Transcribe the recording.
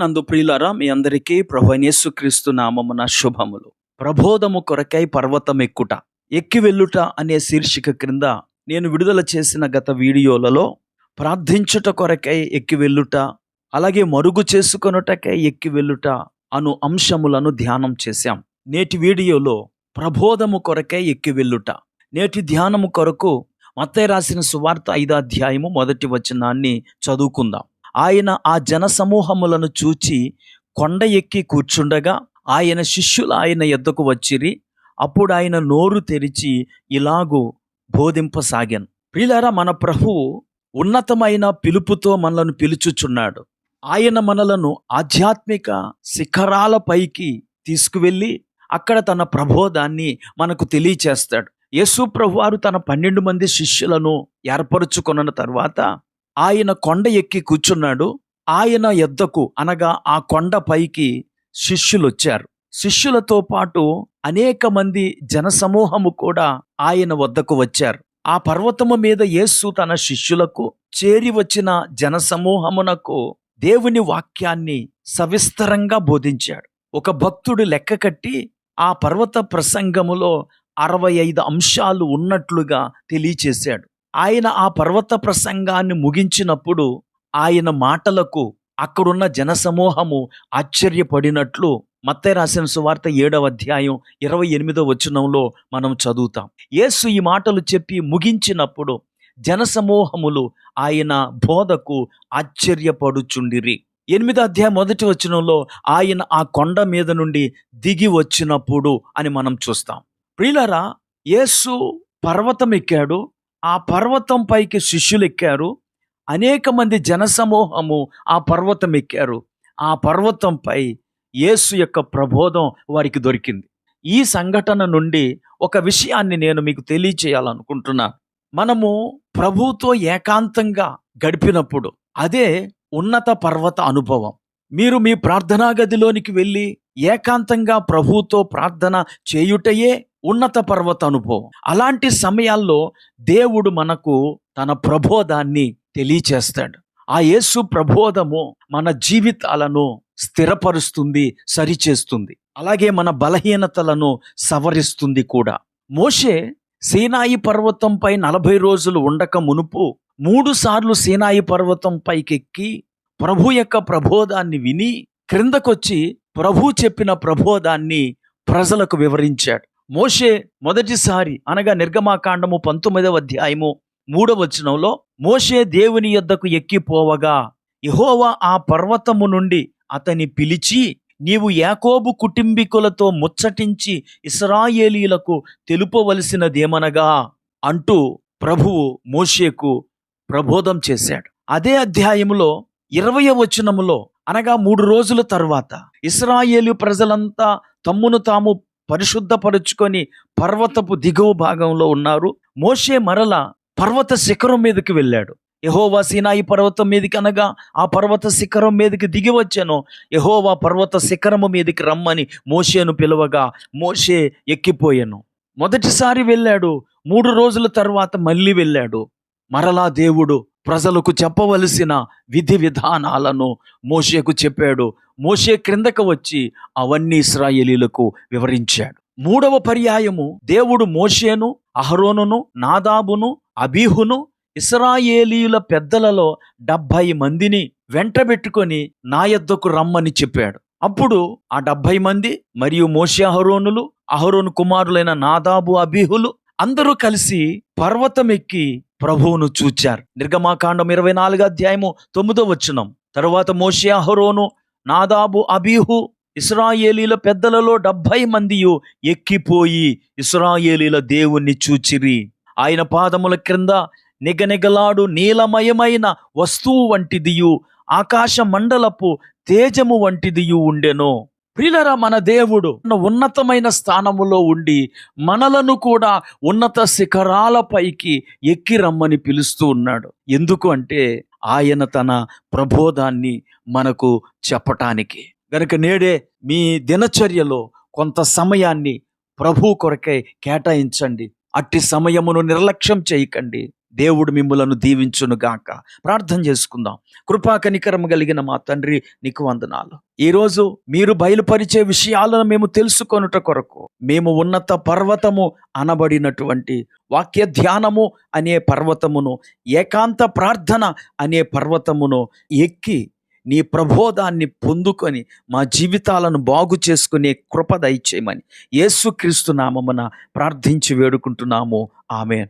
నందు ప్రియులారా మీ అందరికీ ప్రభనేసుక్రీస్తు నామమున శుభములు. ప్రబోధము కొరకై పర్వతం ఎక్కుట ఎక్కి వెళ్ళుట అనే శీర్షిక క్రింద నేను విడుదల చేసిన గత వీడియోలలో ప్రార్థించుట కొరకై ఎక్కి వెళ్ళుట అలాగే మరుగు చేసుకొనుటకై ఎక్కి వెళ్ళుట అను అంశములను ధ్యానం చేశాం. నేటి వీడియోలో ప్రబోధము కొరకై ఎక్కి వెళ్ళుట నేటి ధ్యానము కొరకు మత్తయ్య రాసిన సువార్త ఐదాధ్యాయము మొదటి వచనాన్ని చదువుకుందాం. ఆయన ఆ జన సమూహములను చూచి కొండ ఎక్కి కూర్చుండగా ఆయన శిష్యులు ఆయన ఎద్దకు వచ్చిరి. అప్పుడు ఆయన నోరు తెరిచి ఇలాగూ బోధింపసాగాను. ప్రియులారా మన ప్రభువు ఉన్నతమైన పిలుపుతో మనలను పిలుచుచున్నాడు. ఆయన మనలను ఆధ్యాత్మిక శిఖరాల పైకి తీసుకువెళ్ళి అక్కడ తన ప్రబోధాన్ని మనకు తెలియచేస్తాడు. యేసు ప్రభువారు తన పన్నెండు మంది శిష్యులను ఏర్పరచుకున్న తర్వాత ఆయన కొండ ఎక్కి కూర్చున్నాడు. ఆయన ఎద్దకు అనగా ఆ కొండ పైకి శిష్యులు వచ్చారు శిష్యులతో పాటు అనేక మంది జనసమూహము కూడా ఆయన వద్దకు వచ్చారు. ఆ పర్వతము మీద యేసు తన శిష్యులకు చేరి వచ్చిన జనసమూహమునకు దేవుని వాక్యాన్ని సవిస్తరంగా బోధించాడు. ఒక భక్తుడు లెక్క కట్టి ఆ పర్వత ప్రసంగములో అరవై ఐదు అంశాలు ఉన్నట్లుగా తెలియచేశాడు. ఆయన ఆ పర్వత ప్రసంగాన్ని ముగించినప్పుడు ఆయన మాటలకు అక్కడున్న జనసమూహము ఆశ్చర్యపడినట్లు మత్తే రాసిన సువార్త ఏడవ అధ్యాయం ఇరవై ఎనిమిదో వచనంలో మనం చదువుతాం. యేసు ఈ మాటలు చెప్పి ముగించినప్పుడు జనసమూహములు ఆయన బోధకు ఆశ్చర్యపడుచుండిరి. ఎనిమిదో అధ్యాయం మొదటి వచనంలో ఆయన ఆ కొండ మీద నుండి దిగి వచ్చినప్పుడు అని మనం చూస్తాం. ప్రియులరా యేసు పర్వతం ఎక్కాడు ఆ పర్వతం పైకి శిష్యులు ఎక్కారు అనేక మంది జనసమూహము ఆ పర్వతం ఎక్కారు ఆ పర్వతంపై యేసు యొక్క ప్రబోధం వారికి దొరికింది. ఈ సంఘటన నుండి ఒక విషయాన్ని నేను మీకు తెలియచేయాలనుకుంటున్నా. మనము ప్రభుతో ఏకాంతంగా గడిపినప్పుడు అదే ఉన్నత పర్వత అనుభవం. మీరు మీ ప్రార్థనా గదిలోనికి వెళ్ళి ఏకాంతంగా ప్రభుతో ప్రార్థన చేయుటయే ఉన్నత పర్వత అనుభవం అలాంటి సమయాల్లో దేవుడు మనకు తన ప్రబోధాన్ని తెలియచేస్తాడు. ఆ యేసు ప్రబోధము మన జీవితాలను స్థిరపరుస్తుంది సరిచేస్తుంది. అలాగే మన బలహీనతలను సవరిస్తుంది కూడా. మోషే సీనాయి పర్వతంపై నలభై రోజులు ఉండక మునుపు మూడు సార్లు సీనాయి పర్వతం పైకెక్కి ప్రభు యొక్క ప్రబోధాన్ని విని క్రిందకొచ్చి ప్రభు చెప్పిన ప్రబోధాన్ని ప్రజలకు వివరించాడు. మోషే మొదటిసారి అనగా నిర్గమాకాండము పంతొమ్మిదవ అధ్యాయము మూడవచనంలో మోషే దేవుని యొద్దకు ఎక్కిపోవగా యహోవా ఆ పర్వతము నుండి అతని పిలిచి నీవు యాకోబు కుటుంబీకులతో ముచ్చటించి ఇస్రాయేలీలకు తెలుపవలసినదేమనగా అంటూ ప్రభువు మోషేకు ప్రబోధం చేశాడు. అదే అధ్యాయములో ఇరవయ వచనములో అనగా మూడు రోజుల తర్వాత ఇస్రాయేలు ప్రజలంతా తమ్మును తాము పరిశుద్ధపరుచుకొని పర్వతపు దిగువ భాగంలో ఉన్నారు. మోషే మరల పర్వత శిఖరం మీదకి వెళ్ళాడు. యహోవా సీనాయి పర్వతం మీదకి అనగా ఆ పర్వత శిఖరం మీదకి దిగి వచ్చాను. యహోవా పర్వత శిఖరము మీదకి రమ్మని మోషేను పిలవగా మోషే ఎక్కిపోయాను. మొదటిసారి వెళ్ళాడు. మూడు రోజుల తర్వాత మళ్ళీ వెళ్ళాడు. మరలా దేవుడు ప్రజలకు చెప్పవలసిన విధి విధానాలను మోషేకు చెప్పాడు. మోషే క్రిందకు వచ్చి అవన్నీ ఇస్రాయేలీలకు వివరించాడు. మూడవ పర్యాయము దేవుడు మోషేను అహరోనును నాదాబును అబీహును ఇస్రాయేలీల పెద్దలలో డెబ్భై మందిని వెంటబెట్టుకొని నా యొద్దకు రమ్మని చెప్పాడు. అప్పుడు ఆ డెబ్భై మంది మరియు మోషే అహరోనులు అహరోను కుమారులైన నాదాబు అబీహులు అందరూ కలిసి పర్వతం ఎక్కి ప్రభువును చూచారు. నిర్గమాకాండం ఇరవై నాలుగు అధ్యాయము తొమ్మిదో వచనం. తరువాత మోషే అహరోను నాదాబు అబీహు ఇస్రాయేలీల పెద్దలలో డెబ్భై మందియు ఎక్కిపోయి ఇస్రాయేలీల దేవుణ్ణి చూచిరి. ఆయన పాదముల క్రింద నిగనిగలాడు నీలమయమైన వస్తువు వంటిదియు ఆకాశ మండలపు తేజము వంటిదియు ఉండెను. ప్రిలరా మన దేవుడు ఉన్నతమైన స్థానములో ఉండి మనలను కూడా ఉన్నత శిఖరాలపైకి ఎక్కి రమ్మని పిలుస్తూ ఉన్నాడు. ఎందుకు అంటే ఆయన తన ప్రబోధాన్ని మనకు చెప్పటానికి. గనుక నేడే మీ దినచర్యలో కొంత సమయాన్ని ప్రభు కొరకై కేటాయించండి. అట్టి సమయమును నిర్లక్ష్యం చేయకండి. దేవుడు మిమ్ములను దీవించును గాక. ప్రార్థన చేసుకుందాం. కృపా కనికరం కలిగిన మా తండ్రి నీకు వందనాలు. ఈరోజు మీరు బయలుపరిచే విషయాలను మేము తెలుసుకొనుట కొరకు మేము ఉన్నత పర్వతము అనబడినటువంటి వాక్య ధ్యానము అనే పర్వతమును ఏకాంత ప్రార్థన అనే పర్వతమును ఎక్కి నీ ప్రబోధాన్ని పొందుకొని మా జీవితాలను బాగు చేసుకునే కృప దయచేయమని యేసుక్రీస్తు నామమున ప్రార్థించి వేడుకుంటున్నాము. ఆమె